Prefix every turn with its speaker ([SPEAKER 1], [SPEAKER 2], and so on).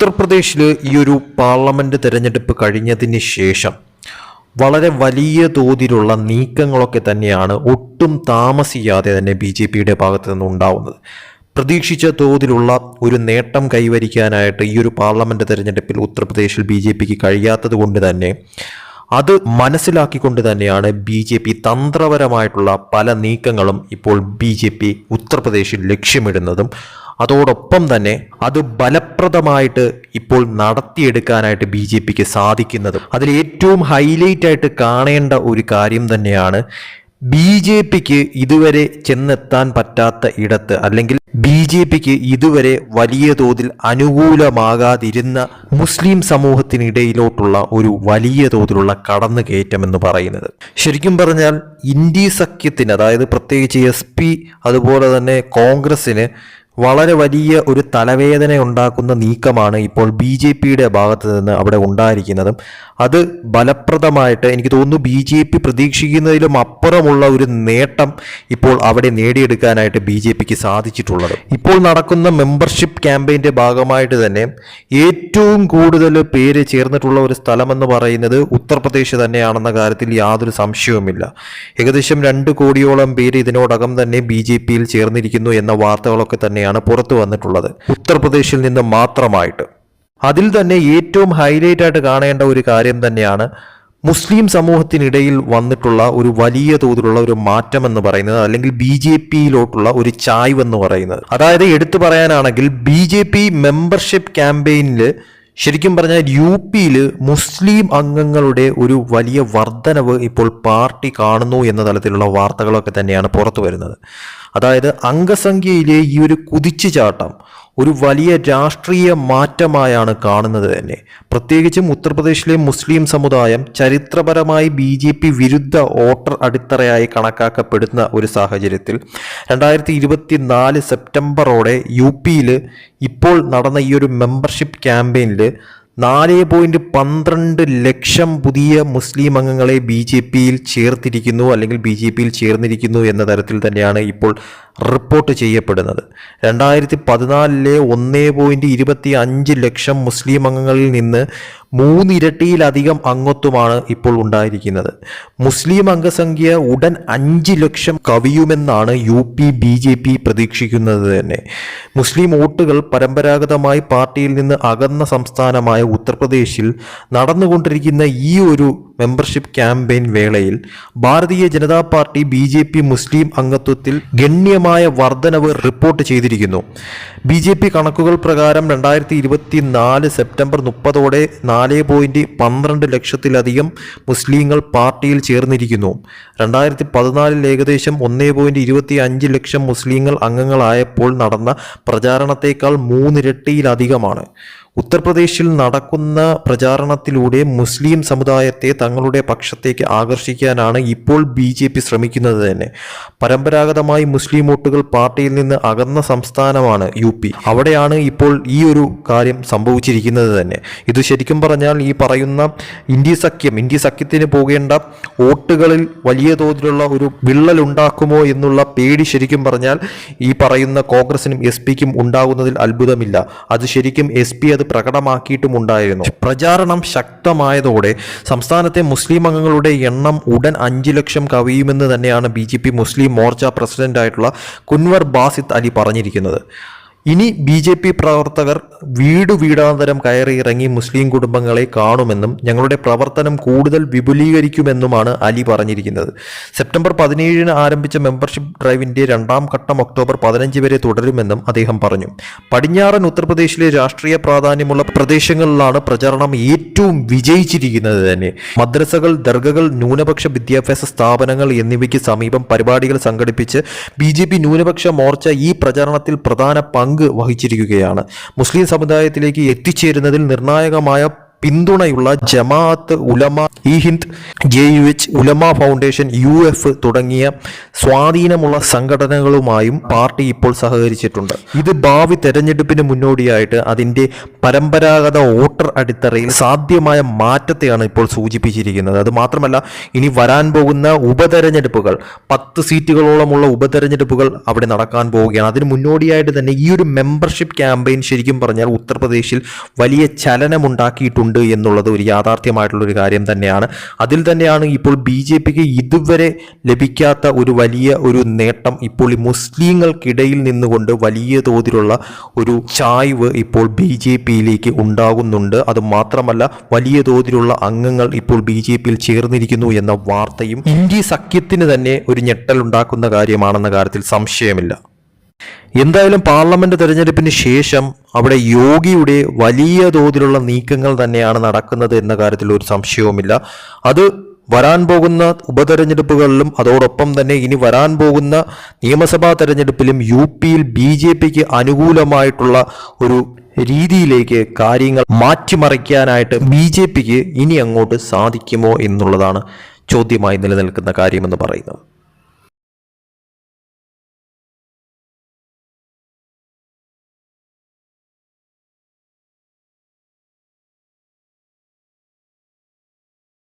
[SPEAKER 1] ഉത്തർപ്രദേശിൽ ഈ ഒരു പാർലമെന്റ് തിരഞ്ഞെടുപ്പ് കഴിഞ്ഞതിന് ശേഷം വളരെ വലിയ തോതിലുള്ള നീക്കങ്ങളൊക്കെ തന്നെയാണ് ഒട്ടും താമസിയാതെ തന്നെ ബി ജെ പിയുടെ ഭാഗത്ത് നിന്ന് ഉണ്ടാവുന്നത്. പ്രതീക്ഷിച്ച തോതിലുള്ള ഒരു നേട്ടം കൈവരിക്കാനായിട്ട് ഈ ഒരു പാർലമെന്റ് തിരഞ്ഞെടുപ്പിൽ ഉത്തർപ്രദേശിൽ ബി ജെ പിക്ക് കഴിയാത്തത് കൊണ്ട് തന്നെ അത് മനസ്സിലാക്കിക്കൊണ്ട് തന്നെയാണ് ബി ജെ പി തന്ത്രപരമായിട്ടുള്ള പല നീക്കങ്ങളും ഇപ്പോൾ ബി ജെ പി ഉത്തർപ്രദേശിൽ ലക്ഷ്യമിടുന്നതും അതോടൊപ്പം തന്നെ അത് ഫലപ്രദമായിട്ട് ഇപ്പോൾ നടത്തിയെടുക്കാനായിട്ട് ബി ജെ പിക്ക് സാധിക്കുന്നത്. അതിൽ ഏറ്റവും ഹൈലൈറ്റ് ആയിട്ട് കാണേണ്ട ഒരു കാര്യം തന്നെയാണ് ബി ജെ പിക്ക് ഇതുവരെ ചെന്നെത്താൻ പറ്റാത്ത ഇടത്ത് അല്ലെങ്കിൽ ബി ജെ പിക്ക് ഇതുവരെ വലിയ തോതിൽ അനുകൂലമാകാതിരുന്ന മുസ്ലിം സമൂഹത്തിനിടയിലോട്ടുള്ള ഒരു വലിയ തോതിലുള്ള കടന്നുകയറ്റം എന്ന് പറയുന്നത്. ശരിക്കും പറഞ്ഞാൽ ഇന്ത്യ സഖ്യത്തിന് അതായത് പ്രത്യേകിച്ച് എസ് പി അതുപോലെ തന്നെ കോൺഗ്രസിന് വളരെ വലിയ ഒരു തലവേദന ഉണ്ടാക്കുന്ന നീക്കമാണ് ഇപ്പോൾ ബി ജെ പിയുടെ ഭാഗത്ത് നിന്ന് അവിടെ ഉണ്ടായിരിക്കുന്നതും. അത് ഫലപ്രദമായിട്ട് എനിക്ക് തോന്നുന്നു ബി ജെ പി പ്രതീക്ഷിക്കുന്നതിലും അപ്പുറമുള്ള ഒരു നേട്ടം ഇപ്പോൾ അവിടെ നേടിയെടുക്കാനായിട്ട് ബി ജെ പിക്ക് സാധിച്ചിട്ടുള്ളത്. ഇപ്പോൾ നടക്കുന്ന മെമ്പർഷിപ്പ് ക്യാമ്പയിന്റെ ഭാഗമായിട്ട് തന്നെ ഏറ്റവും കൂടുതൽ പേര് ചേർന്നിട്ടുള്ള ഒരു സ്ഥലമെന്ന് പറയുന്നത് ഉത്തർപ്രദേശ് തന്നെയാണെന്ന കാര്യത്തിൽ യാതൊരു സംശയവുമില്ല. ഏകദേശം രണ്ട് കോടിയോളം പേര് ഇതിനോടകം തന്നെ ബി ജെ പിയിൽ ചേർന്നിരിക്കുന്നു എന്ന വാർത്തകളൊക്കെ തന്നെയാണ് പുറത്തു വന്നിട്ടുള്ളത്. ഉത്തർപ്രദേശിൽ നിന്ന് മാത്രമായിട്ട്. അതിൽ തന്നെ ഏറ്റവും ഹൈലൈറ്റ് ആയിട്ട് കാണേണ്ട ഒരു കാര്യം തന്നെയാണ് മുസ്ലിം സമൂഹത്തിനിടയിൽ വന്നിട്ടുള്ള ഒരു വലിയ തോതിലുള്ള ഒരു മാറ്റം എന്ന് പറയുന്നത് അല്ലെങ്കിൽ ബി ജെ പിയിലോട്ടുള്ള ഒരു ചായ്വ് എന്ന് പറയുന്നത്. അതായത് എടുത്തു പറയാനാണെങ്കിൽ ബി ജെ പി മെമ്പർഷിപ്പ് ക്യാമ്പയിനിൽ ശരിക്കും പറഞ്ഞാൽ യു പിയിൽ മുസ്ലിം അംഗങ്ങളുടെ ഒരു വലിയ വർധനവ് ഇപ്പോൾ പാർട്ടി കാണുന്നു എന്ന തലത്തിലുള്ള വാർത്തകളൊക്കെ തന്നെയാണ് പുറത്തു വരുന്നത് അതായത് അംഗസംഖ്യയിലെ ഈ ഒരു കുതിച്ചുചാട്ടം ഒരു വലിയ രാഷ്ട്രീയ മാറ്റമായാണ് കാണുന്നത് തന്നെ. പ്രത്യേകിച്ചും ഉത്തർപ്രദേശിലെ മുസ്ലിം സമുദായം ചരിത്രപരമായി ബി ജെ പി വിരുദ്ധ വോട്ടർ അടിത്തറയായി കണക്കാക്കപ്പെടുന്ന ഒരു സാഹചര്യത്തിൽ രണ്ടായിരത്തി ഇരുപത്തി നാല് സെപ്റ്റംബറോടെ യു പിയിൽ ഇപ്പോൾ നടന്ന ഈ ഒരു മെമ്പർഷിപ്പ് ക്യാമ്പയിനിൽ നാല് പോയിന്റ് പന്ത്രണ്ട് ലക്ഷം പുതിയ മുസ്ലിം അംഗങ്ങളെ ബി ജെ പിയിൽ ചേർത്തിരിക്കുന്നു അല്ലെങ്കിൽ ബി ജെ പിയിൽ ചേർന്നിരിക്കുന്നു എന്ന തരത്തിൽ തന്നെയാണ് ഇപ്പോൾ റിപ്പോർട്ട് ചെയ്യപ്പെടുന്നത്. രണ്ടായിരത്തി പതിനാലിലെ ഒന്നേ പോയിന്റ് ഇരുപത്തി അഞ്ച് ലക്ഷം മുസ്ലിം അംഗങ്ങളിൽ നിന്ന് മൂന്നിരട്ടിയിലധികം അംഗത്വമാണ് ഇപ്പോൾ ഉണ്ടായിരിക്കുന്നത്. മുസ്ലിം അംഗസംഖ്യ ഉടൻ അഞ്ച് ലക്ഷം കവിയുമെന്നാണ് U P B J P പ്രതീക്ഷിക്കുന്നത് തന്നെ. മുസ്ലിം വോട്ടുകൾ പരമ്പരാഗതമായി പാർട്ടിയിൽ നിന്ന് അകന്ന സംസ്ഥാനമായ ഉത്തർപ്രദേശിൽ നടന്നുകൊണ്ടിരിക്കുന്ന ഈ ഒരു മെമ്പർഷിപ്പ് ക്യാമ്പയിൻ വേളയിൽ Bharatiya Janata party B J P മുസ്ലിം അംഗത്വത്തിൽ ഗണ്യമായ വർധനവ് റിപ്പോർട്ട് ചെയ്തിരിക്കുന്നു. ബി ജെ പി കണക്കുകൾ പ്രകാരം രണ്ടായിരത്തി ഇരുപത്തി നാല് സെപ്റ്റംബർ മുപ്പതോടെ നാല് പോയിന്റ് പന്ത്രണ്ട് ലക്ഷത്തിലധികം മുസ്ലിങ്ങൾ പാർട്ടിയിൽ ചേർന്നിരിക്കുന്നു. രണ്ടായിരത്തി പതിനാലിൽ ഏകദേശം ഒന്നേ പോയിന്റ് ഇരുപത്തി അഞ്ച് ലക്ഷം മുസ്ലിങ്ങൾ അംഗങ്ങളായപ്പോൾ നടന്ന പ്രചാരണത്തേക്കാൾ മൂന്നിരട്ടിയിലധികമാണ് ഉത്തർപ്രദേശിൽ നടക്കുന്ന പ്രചാരണത്തിലൂടെ മുസ്ലിം സമുദായത്തെ തങ്ങളുടെ പക്ഷത്തേക്ക് ആകർഷിക്കാനാണ് ഇപ്പോൾ ബി ജെ പി ശ്രമിക്കുന്നത് തന്നെ. പരമ്പരാഗതമായി മുസ്ലിം വോട്ടുകൾ പാർട്ടിയിൽ നിന്ന് അകന്ന സംസ്ഥാനമാണ് യു പി. അവിടെയാണ് ഇപ്പോൾ ഈ ഒരു കാര്യം സംഭവിച്ചിരിക്കുന്നത് തന്നെ. ഇത് ശരിക്കും പറഞ്ഞാൽ ഈ പറയുന്ന ഇന്ത്യ സഖ്യം ഇന്ത്യ സഖ്യത്തിന് പോകേണ്ട വോട്ടുകളിൽ വലിയ തോതിലുള്ള ഒരു വിള്ളലുണ്ടാക്കുമോ എന്നുള്ള പേടി ശരിക്കും പറഞ്ഞാൽ ഈ പറയുന്ന കോൺഗ്രസിനും എസ് പിക്കും ഉണ്ടാകുന്നതിൽ അത്ഭുതമില്ല. അത് ശരിക്കും എസ് പി അത് പ്രകടമാക്കിയിട്ടുമുണ്ടായിരുന്നു. പ്രചാരണം ശക്തമായതോടെ സംസ്ഥാനത്തെ മുസ്ലിം അംഗങ്ങളുടെ എണ്ണം ഉടൻ അഞ്ച് ലക്ഷം കവിയുമെന്ന് തന്നെയാണ് ബി മുസ്ലിം മോർച്ച പ്രസിഡന്റായിട്ടുള്ള കുൻവർ ബാസിത് അലി പറഞ്ഞിരിക്കുന്നത്. ഇനി ബി ജെ പി പ്രവർത്തകർ വീട് വീടാന്തരം കയറി ഇറങ്ങി മുസ്ലിം കുടുംബങ്ങളെ കാണുമെന്നും ഞങ്ങളുടെ പ്രവർത്തനം കൂടുതൽ വിപുലീകരിക്കുമെന്നുമാണ് അലി പറഞ്ഞിരിക്കുന്നത്. സെപ്റ്റംബർ പതിനേഴിന് ആരംഭിച്ച മെമ്പർഷിപ്പ് ഡ്രൈവിന്റെ രണ്ടാം ഘട്ടം ഒക്ടോബർ പതിനഞ്ച് വരെ തുടരുമെന്നും അദ്ദേഹം പറഞ്ഞു. പടിഞ്ഞാറൻ ഉത്തർപ്രദേശിലെ രാഷ്ട്രീയ പ്രാധാന്യമുള്ള പ്രദേശങ്ങളിലാണ് പ്രചാരണം ഏറ്റവും വിജയിച്ചിരിക്കുന്നത് തന്നെ. മദ്രസകൾ ദർഗകൾ ന്യൂനപക്ഷ വിദ്യാഭ്യാസ സ്ഥാപനങ്ങൾ എന്നിവയ്ക്ക് സമീപം പരിപാടികൾ സംഘടിപ്പിച്ച് ബി ന്യൂനപക്ഷ മോർച്ച ഈ പ്രചാരണത്തിൽ പ്രധാന പങ്ക് വഹിച്ചിരിക്കുകയാണ്. മുസ്ലിം സമുദായത്തിലേക്ക് എത്തിച്ചേരുന്നതിൽ നിർണായകമായ പിന്തുണയുള്ള Jamiat Ulama e Hind J U H Ulama foundation U F തുടങ്ങിയ സ്വാധീനമുള്ള സംഘടനകളുമായും പാർട്ടി ഇപ്പോൾ സഹകരിച്ചിട്ടുണ്ട്. ഇത് ഭാവി തെരഞ്ഞെടുപ്പിന് മുന്നോടിയായിട്ട് അതിന്റെ പരമ്പരാഗത വോട്ടർ അടിത്തറയിൽ സാധ്യമായ മാറ്റത്തെയാണ് ഇപ്പോൾ സൂചിപ്പിച്ചിരിക്കുന്നത്. അത് മാത്രമല്ല ഇനി വരാൻ പോകുന്ന ഉപതെരഞ്ഞെടുപ്പുകൾ പത്ത് സീറ്റുകളോളമുള്ള ഉപതെരഞ്ഞെടുപ്പുകൾ അവിടെ നടക്കാൻ പോവുകയാണ്. അതിന് മുന്നോടിയായിട്ട് തന്നെ ഈ ഒരു മെമ്പർഷിപ്പ് ക്യാമ്പയിൻ ശരിക്കും പറഞ്ഞാൽ ഉത്തർപ്രദേശിൽ വലിയ ചലനമുണ്ടാക്കിയിട്ടുണ്ട്. എന്നുള്ളത് ഒരു യാഥാർത്ഥ്യമായിട്ടുള്ളൊരു കാര്യം തന്നെയാണ്. അതിൽ തന്നെയാണ് ഇപ്പോൾ ബി ജെ പിക്ക് ഇതുവരെ ലഭിക്കാത്ത ഒരു വലിയ ഒരു നേട്ടം ഇപ്പോൾ ഈ മുസ്ലിങ്ങൾക്കിടയിൽ നിന്നുകൊണ്ട് വലിയ തോതിലുള്ള ഒരു ചായ്വ് ഇപ്പോൾ ബി ജെ പിയിലേക്ക് ഉണ്ടാകുന്നുണ്ട്. അത് മാത്രമല്ല വലിയ തോതിലുള്ള അംഗങ്ങൾ ഇപ്പോൾ ബി ജെ പിയിൽ ചേർന്നിരിക്കുന്നു എന്ന വാർത്തയും ഇന്ത്യ സഖ്യത്തിന് തന്നെ ഒരു ഞെട്ടലുണ്ടാക്കുന്ന കാര്യമാണെന്ന കാര്യത്തിൽ സംശയമില്ല. എന്തായാലും പാർലമെന്റ് തെരഞ്ഞെടുപ്പിന് ശേഷം അവിടെ യോഗിയുടെ വലിയ തോതിലുള്ള നീക്കങ്ങൾ തന്നെയാണ് നടക്കുന്നത് എന്ന കാര്യത്തിൽ ഒരു സംശയവുമില്ല. അത് വരാൻ പോകുന്ന ഉപതെരഞ്ഞെടുപ്പുകളിലും അതോടൊപ്പം തന്നെ ഇനി വരാൻ പോകുന്ന നിയമസഭാ തെരഞ്ഞെടുപ്പിലും യു പിയിൽ ബി ജെ പിക്ക് അനുകൂലമായിട്ടുള്ള ഒരു രീതിയിലേക്ക് കാര്യങ്ങൾ മാറ്റിമറിക്കാനായിട്ട് ബി ജെ പിക്ക് ഇനി അങ്ങോട്ട് സാധിക്കുമോ എന്നുള്ളതാണ് ചോദ്യമായി നിലനിൽക്കുന്ന കാര്യമെന്ന് പറയുന്നത്.